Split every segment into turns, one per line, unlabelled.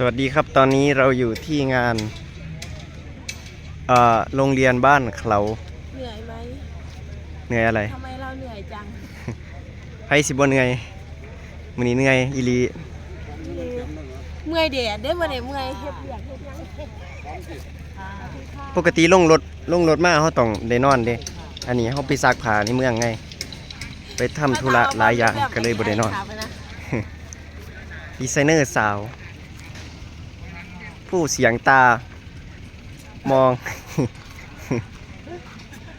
สวัสดีครับตอนนี้เราอยู่ที่งานเอ่อโรงเรียนบ้านเขา
เหนื่อยไหม
เหนื่อยอะไร
ทำไมเราเหนื่อยจัง
ไพ่สิบเหนื่อยมือนี้เหนื่อยอีหลี
เมื่อยแดดได้มาเนี่ยเมื่อยเฮ็ดเบียกเฮ็ดหยัง
ปกติลงรถลงรถมาเขาต้องได้นอนเด้อันนี้เขาไปซักผ้าในเมืองไง ไปทำธุระหลายอย่างก็เลยบ่ได้นอน
ถามไปะ
ดีไซเนอร์สาว ผู้เสียงตามอง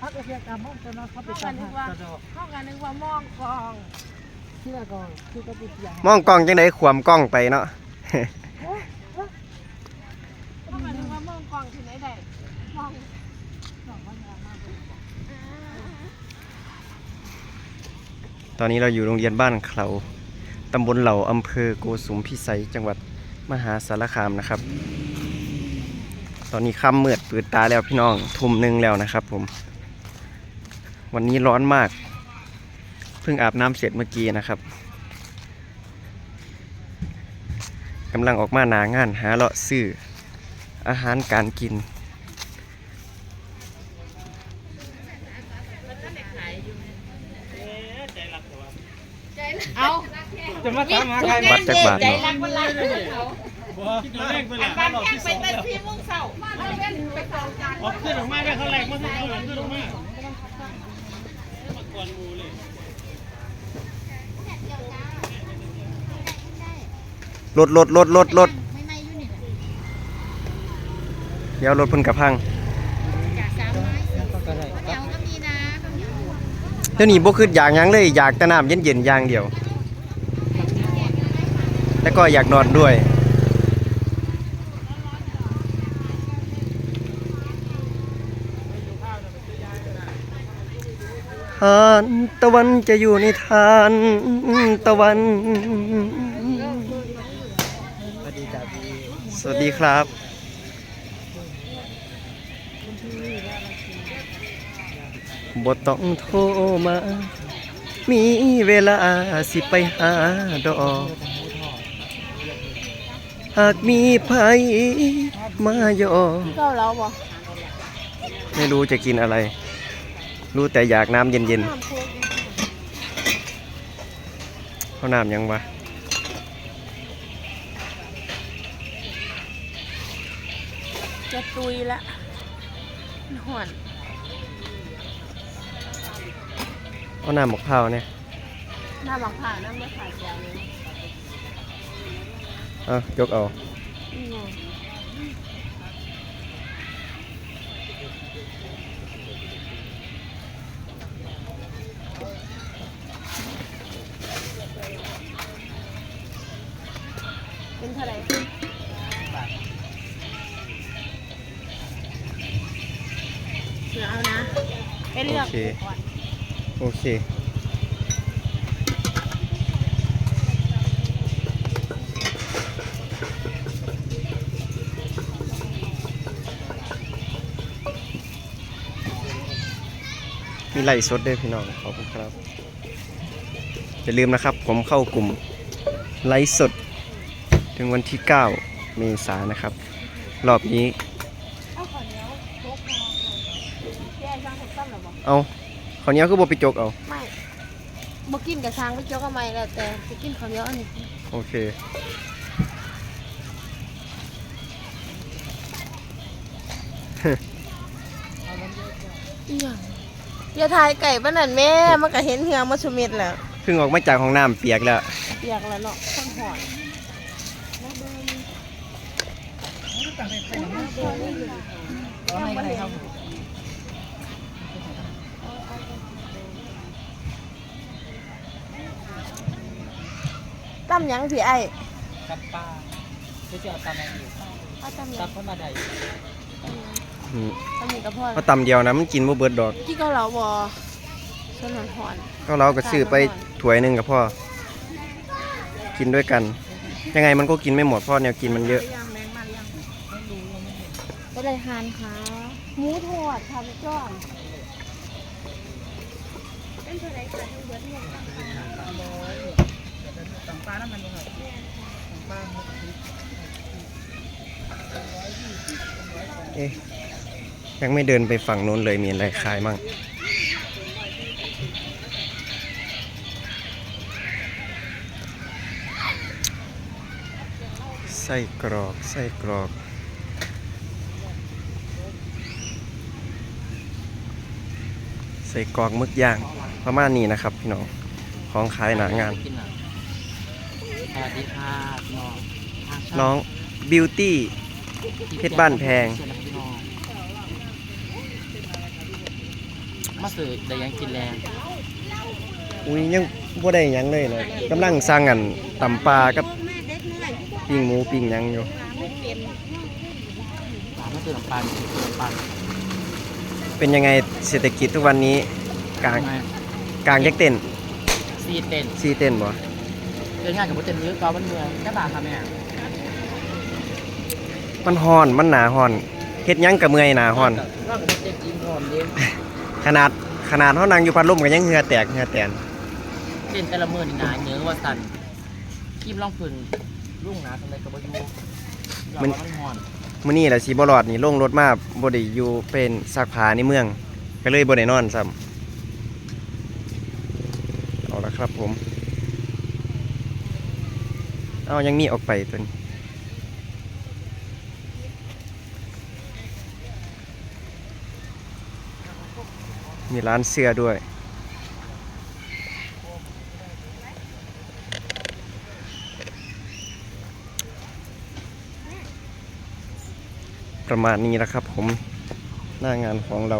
พักเสียการมองจะนอนเขาไป
เข้า
ตากันม
นึกว่า
จะดอก
เข้ากันนึกว่ามองกอง
เชื่อก่อนคือก็ติดยาง
มองกล้องจังไดขวมกล้องไปเนาะ
เข้ากันนึกว่ามองกองที่ไหนได้มอง
ตอนนี้เราอยู่โรงเรียนบ้านเขาตำบลเหล่าอำเภอโกสุมพิสัยจังหวัดมหาสารคามนะครับ ตอนนี้ค่ำมืดปืดตาแล้วพี่น้องทุ่มหนึ่งแล้วนะครับผม วันนี้ร้อนมาก เพิ่งอาบน้ำเสร็จเมื่อกี้นะครับกำลังออกมาหนางานหาเลาะซื้ออาหารการกิน
เอา
จะมาถามหาใคร
บัตรจักบาท
ใจ
เนาะ
รักวันรักเขา
คิดตัวเลขไปละ
บ้านแข่งไปเต้นพี่มุ่งเสาเอาเล่นไปกองกัน
ออกขึ้นออกมาได้เขาแรกมาขึ้นเขาหลังขึ้นออกมาก่อนมูเลย
รถรถรถรถรถเดี๋ยวรถเพิ่นกระพัง
ก็ได้
เดี๋ยวนี้บ่คืออยากหยังเลยอยากแต่น้ำเย็นๆอย่างเดียว แล้วก็อยากนอนด้วยานตะวันจะอยู่ในทานตะวัน
สวัสดีจ้าพี่
สวัสดีครับ บทต้องโทรมา มีเวลาสิไปหาดอก หากมีภัยมาหยอก
เก้าเราบ่
ไม่รู้จะกินอะไร รู้แต่อยากน้ำเย็น
น้ำโคก
ๆเขาน้ำยังวะ
จะตุยละหอน
เอาน้ำหมกเผาวเนี่ย
หน้าบังผ่าน้ำไม่ขาดแก้วเลย
เอายกเอา
เลือก
โอเค
ก่อน
โอเค มีไล่สดด้วยพี่น้อง ขอบคุณครับ อย่าลืมนะครับ ผมเข้ากลุ่มไลฟ์สด ถึงวันที่ 9 เมษายนนะครับ รอบนี้
เอาขอเนี้ยโคกมาแย่ช่างผมตั้มหรอบอก
เอาขาวเหนี้ยวคือบ่ไปจกเอา
ไม่บ่กินกับช้างไม่เจ้าก็ไม่แล้วแต่จะกินข้าวเหนียวอันนี้
โอเค
อีหยังอย่าทายไก่บ้านนั่นแม่มันก็เห็นเหืองมาสุเม็ดแล้ว
เพิ่งออกมาจากห้องน้ำเปียกแล้ว
เปียกแล้วเนาะคนหอน ตั้มหยังพี่ไอ้
กับป้าจะจะเอาตามมาอยู่
เอาตั้มหยั
ตางมเข้ามาได้
อืม
ตั้มหยังกับพ่อ
เอาตำเดียวนะมันกินบ่เบิดดอก
กี่เกาเหลาบ่สนนหอน
ก็เราก็ซื้อไปถ้วยหนึ่งกับพ่อ กินด้วยกัน ยังไงมันก็กินไม่หมดเพ่อแนวกินมันเยอะ
ก็เลยทานค่ะหมูทอดค่ะพี่จ้อนเป็นเท่าไหร่คะทั้งเบิดเนี่ยตั้งแต่
ต่างป้านั่นมันยังไงต่างป้า
เอ๊ะยังไม่เดินไปฝั่งโน้นเลยมีอะไรขายมั่งไส้กรอกไส้กรอกใส่กรอกมึกย่างประมาณนี้นะครับพี่น้องของขายหนางาน
น วัสดีค่ะพี่น้องทางช่
น้องบิวตี้ เพชรบ้านแพง
เชิญนะพี่น้องมาสื่อแต่ยังกินแรง
อุ้ยยังบ่ได้หยังเลยนะกำลังสร้างกันตำปลากับปิ้งหมูปิ้งหยังอยู่
อ่ามาสื่อน้ำปลาสื่อน้ำปลา
เป็นยังไงเศรษฐกิจทุกวันนี้กลาง
ทำไม
กลางยักเต้น
ซีเต้น
ซีเต้นบ่
เดินงานกับโปรเต้นเยอะก็มันเมืองแค่บาทค่ะแม่
มันฮ้อนมันหนาฮ้อนเฮ็ดหยังกับเมื่อยหนาฮ้อน
ร่างกับโปรเต้นกินหอมเย็น
ขนาดขนาดเฮานั่งอยู่พัดลมก็ยังเหงื่อแตกเหงื่อแตน
เต้นแต่ละมือนี่หนาเนื้อว่าสั่นคีบร่องพื้นรุ่งหนาทำไรกับว่าอยู่เราว่ามันหอน
มื้อนี้แหละสิบ่รอดนี่ลงรถมาบ่ได้อยู่เป็นซักผ้าในเมือง ก็เลยบ่ได้นอนซ้ำเอาละครับผม เอายังมีออกไปตัวนี้มีร้านเสื้อด้วย ประมาณนี้นะครับผมหน้างานของเรา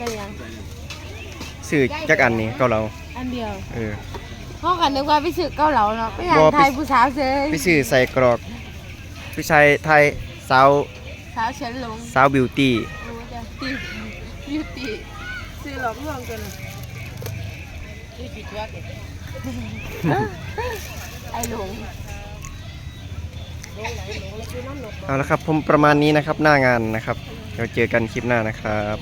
ได้ยัง
ซื้อจักอันนี้เก็เรา
อันเดียว
เออ
ห้องกันนึกว่าไปสึกเกาเหลาเนาะไปอยาก
บ่ไป
ไทยผู้สาวเซย
ไปซื้อใส่กรอกผู้ชายไทยสาว
สาวเฉินหลง
สาวบิวตี้
รู้จ้ะตียูตีซื้อหลอกลวงกัน
นี่คิดว่าเด็ก
ไอ้หลง
เอาละครับผมประมาณนี้นะครับหน้างานนะครับ เดี๋ยวเจอกันคลิปหน้านะครับ